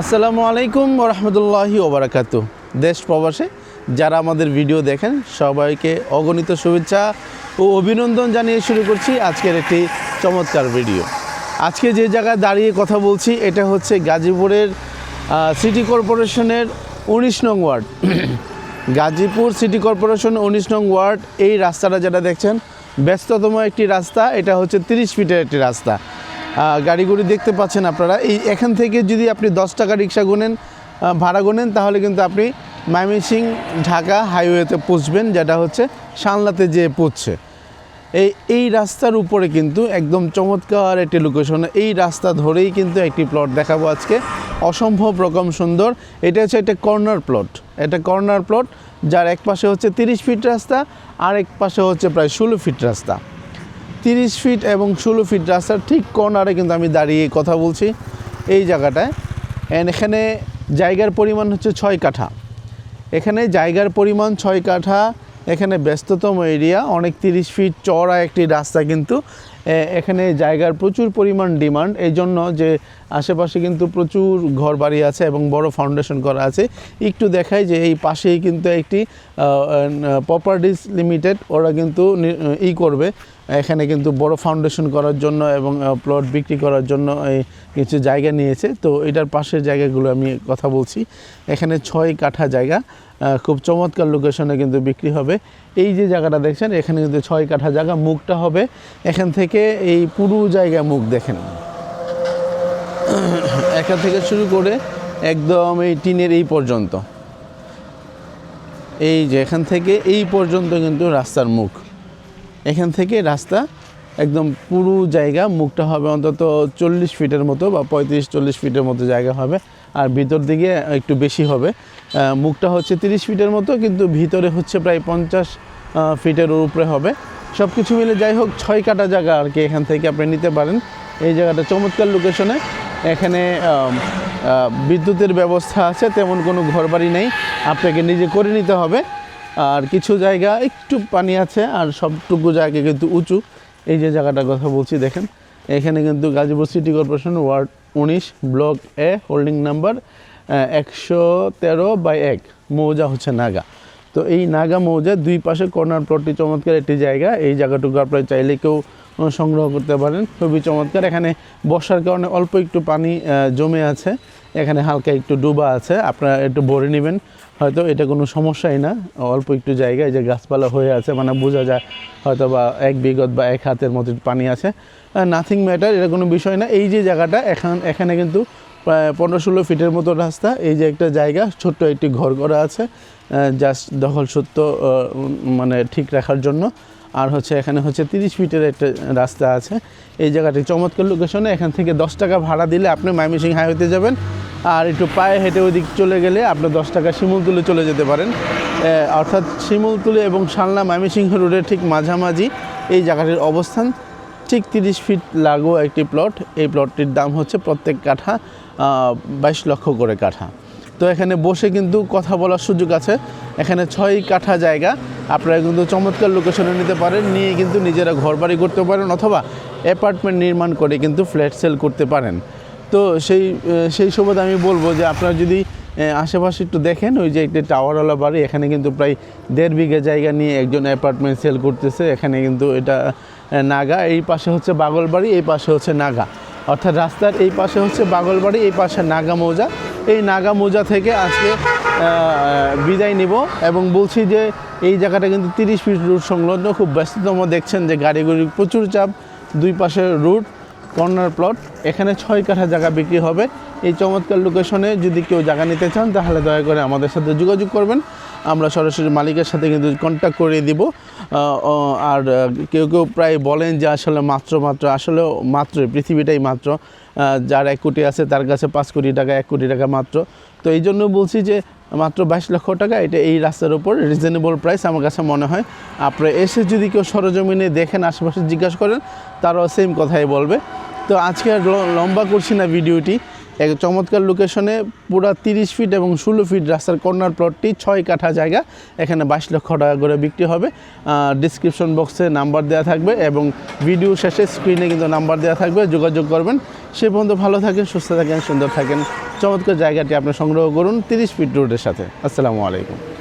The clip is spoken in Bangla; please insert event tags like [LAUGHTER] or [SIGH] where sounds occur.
আসসালামু আলাইকুম রহমতুল্লাহি ওবরাকাত। দেশ প্রবাসে যারা আমাদের ভিডিও দেখেন, সবাইকে অগণিত শুভেচ্ছা ও অভিনন্দন জানিয়ে শুরু করছি আজকের একটি চমৎকার ভিডিও। আজকে যে জায়গায় দাঁড়িয়ে কথা বলছি, এটা হচ্ছে গাজীপুরের সিটি কর্পোরেশনের উনিশ নং ওয়ার্ড। গাজীপুর সিটি কর্পোরেশন উনিশ নং ওয়ার্ড, এই রাস্তাটা যেটা দেখছেন, ব্যস্ততম একটি রাস্তা, এটা হচ্ছে তিরিশ ফিটের একটি রাস্তা। আহ, গাড়িগুড়ি দেখতে পাচ্ছেন আপনারা। এই এখান থেকে যদি আপনি দশ টাকা রিক্সা গুনেন ভাড়া গুনেন তাহলে কিন্তু আপনি ময়মনসিং ঢাকা হাইওয়েতে পৌঁছবেন যেটা হচ্ছে সানলাতে যেয়ে পৌঁছছে এই এই রাস্তার উপরে কিন্তু একদম চমৎকার একটি লোকেশন এই রাস্তা ধরেই কিন্তু একটি প্লট দেখাবো আজকে। অসম্ভব রকম সুন্দর। এটা হচ্ছে একটা কর্নার প্লট এটা কর্নার প্লট যার এক পাশে হচ্ছে তিরিশ ফিট রাস্তা আর এক পাশে হচ্ছে প্রায় ষোলো ফিট রাস্তা। তিরিশ ফিট এবং ষোলো ফিট রাস্তার ঠিক কর্নারে কিন্তু আমি দাঁড়িয়ে কথা বলছি এই জায়গাটায়। অ্যান্ড এখানে জায়গার পরিমাণ হচ্ছে ছয় কাঠা। এখানে জায়গার পরিমাণ ছয় কাঠা এখানে ব্যস্ততম এরিয়া, অনেক তিরিশ ফিট চওড়া একটি রাস্তা কিন্তু এখানে জায়গার প্রচুর পরিমাণ ডিমান্ড। এই জন্য যে আশেপাশে কিন্তু প্রচুর ঘর বাড়ি আছে এবং বড় ফাউন্ডেশন করা আছে। একটু দেখায় যে এই পাশেই কিন্তু একটি প্রপার্টিস লিমিটেড, ওরা কিন্তু ই করবে। এখানে কিন্তু বড় ফাউন্ডেশন করার জন্য এবং প্লট বিক্রি করার জন্য এই কিছু জায়গা নিয়েছে। তো এটার পাশের জায়গাগুলো আমি কথা বলছি। এখানে ছয় কাঠা জায়গা। খুব চমৎকার লোকেশনে কিন্তু বিক্রি হবে। এই যে জায়গাটা দেখছেন, এখানে কিন্তু ছয় কাঠা জায়গা, মুখটা হবে। এখান থেকে এই পুরো জায়গা মুখ দেখেন। [COUGHS] এখান থেকে শুরু করে একদম এই টিনের এই পর্যন্ত। এই যে এখান থেকে এই পর্যন্ত কিন্তু রাস্তার মুখ। এখান থেকে রাস্তা, একদম পুরো জায়গা, মুখটা হবে অন্তত চল্লিশ ফিটের মতো বা পঁয়ত্রিশ চল্লিশ ফিটের মতো জায়গা হবে। আর ভিতর দিকে একটু বেশি হবে। মুখটা হচ্ছে তিরিশ ফিটের মতো, কিন্তু ভিতরে হচ্ছে প্রায় পঞ্চাশ ফিটের উপরে হবে। সব কিছু মিলে যাই হোক, ছয় কাটা জায়গা আর কি এখান থেকে আপনি নিতে পারেন। এই জায়গাটা চমৎকার লোকেশনে এখানে বিদ্যুতের ব্যবস্থা আছে, তেমন কোনো ঘরবাড়ি নেই। আপনাকে নিজে করে নিতে হবে। আর কিছু জায়গা, একটু পানি আছে, আর সবটুকু জায়গা কিন্তু উঁচু। এই যে জায়গাটার কথা বলছি, দেখেন। এখানে কিন্তু গাজীপুর সিটি কর্পোরেশন ওয়ার্ড উনিশ, ব্লক এ, হোল্ডিং নাম্বার একশো তেরো বাই এক, মৌজা হচ্ছে নাগা। তো এই নাগা মৌজার দুই পাশে কর্নার প্লটটি চমৎকার একটি জায়গা। এই জায়গাটুকু আপনারা চাইলে কেউ সংগ্রহ করতে পারেন। খুবই চমৎকার। এখানে বর্ষার কারণে অল্প একটু পানি জমে আছে। এখানে হালকা একটু ডুবা আছে। আপনারা একটু ভরে নেবেন। হয়তো এটা কোনো সমস্যাই না। অল্প একটু জায়গায় যে গাছপালা হয়ে আছে মানে বোঝা যায় হয়তো বা এক বিগত বা এক হাতের মতো পানি আছে। নাথিং ম্যাটার এটা কোনো বিষয় না। এই যে জায়গাটা, এখান, এখানে কিন্তু প্রায় পনেরো ষোলো ফিটের মতো রাস্তা। এই যে একটা জায়গা, ছোট্ট একটি ঘর করা আছে জাস্ট দখল সত্য মানে ঠিক রাখার জন্য। আর হচ্ছে এখানে হচ্ছে তিরিশ ফিটের একটা রাস্তা আছে। এই জায়গাটি চমৎকার লোকেশনে এখান থেকে দশ টাকা ভাড়া দিলে আপনি মাইমিসিং হাইওয়েতে যাবেন। আর একটু পায়ে হেঁটে ওইদিক চলে গেলে আপনি দশ টাকা শিমুলতুলে চলে যেতে পারেন। অর্থাৎ শিমুলতুলে এবং সালনা মাইমিসিংহ রোডের ঠিক মাঝামাঝি এই জায়গাটির অবস্থান। ঠিক তিরিশ ফিট লাগো একটি প্লট। এই প্লটটির দাম হচ্ছে প্রত্যেক কাঠা বাইশ লক্ষ করে কাঠা। তো এখানে বসে কিন্তু কথা বলার সুযোগ আছে। এখানে ছয় কাঠা জায়গা। আপনারা কিন্তু চমৎকার লোকেশনে নিতে পারেন। নিয়ে কিন্তু নিজেরা ঘর বাড়ি করতে পারেন অথবা অ্যাপার্টমেন্ট নির্মাণ করে কিন্তু ফ্ল্যাট সেল করতে পারেন। তো সেই সেই সুবাদে আমি বলব যে আপনারা যদি আশেপাশে একটু দেখেন, ওই যে একটি টাওয়ারওয়ালা বাড়ি, এখানে কিন্তু প্রায় দেড় বিঘা জায়গা নিয়ে একজন অ্যাপার্টমেন্ট সেল করতেছে। এখানে কিন্তু এটা নাগা, এই পাশে হচ্ছে বাগলবাড়ি, এই পাশে হচ্ছে নাগা। অর্থাৎ রাস্তার এই পাশে হচ্ছে বাগলবাড়ি, এই পাশে নাগা মৌজা। এই নাগা মৌজা থেকে আজকে বিদায় নিব এবং বলছি যে এই জায়গাটা কিন্তু তিরিশ ফিট রুট সংলগ্ন, খুব ব্যস্ততম। দেখছেন যে গাড়িগুড়ি প্রচুর চাপ, দুই পাশে রুট, কর্নার প্লট, এখানে ছয় কাঠা জায়গা বিক্রি হবে। এই চমৎকার লোকেশনে যদি কেউ জায়গা নিতে চান, তাহলে দয়া করে আমাদের সাথে যোগাযোগ করবেন। আমরা সরাসরি মালিকের সাথে কিন্তু কন্ট্যাক্ট করে দিব। আর কেউ কেউ প্রায় বলেন যে আসলে মাত্র মাত্র, আসলে মাত্র, পৃথিবীটাই মাত্র। যার এক কোটি আছে তার কাছে পাঁচ কোটি টাকা, এক কোটি টাকা মাত্র। তো এই জন্য বলছি যে মাত্র বাইশ লক্ষ টাকা, এটা এই রাস্তার উপর রিজনেবল প্রাইস আমার কাছে মনে হয়। আপনারা এসে যদি কেউ সরজমিনে দেখেন, আশেপাশে জিজ্ঞাসা করেন, তারাও সেম কথাই বলবে। তো আজকে লম্বা করছি না ভিডিওটি। এক চমৎকার লোকেশনে পুরো তিরিশ ফিট এবং ষোলো ফিট রাস্তার কর্নার প্লটটি ছয় কাঠা জায়গা। এখানে বাইশ লক্ষ টাকা করে বিক্রি হবে। ডিসক্রিপশন বক্সে নাম্বার দেওয়া থাকবে এবং ভিডিও শেষে স্ক্রিনে কিন্তু নাম্বার দেওয়া থাকবে। যোগাযোগ করবেন। সে পর্যন্ত ভালো থাকেন, সুস্থ থাকেন, সুন্দর থাকেন। চমৎকার জায়গাটি আপনি সংগ্রহ করুন তিরিশ ফিট রোডের সাথে। আসসালামু আলাইকুম।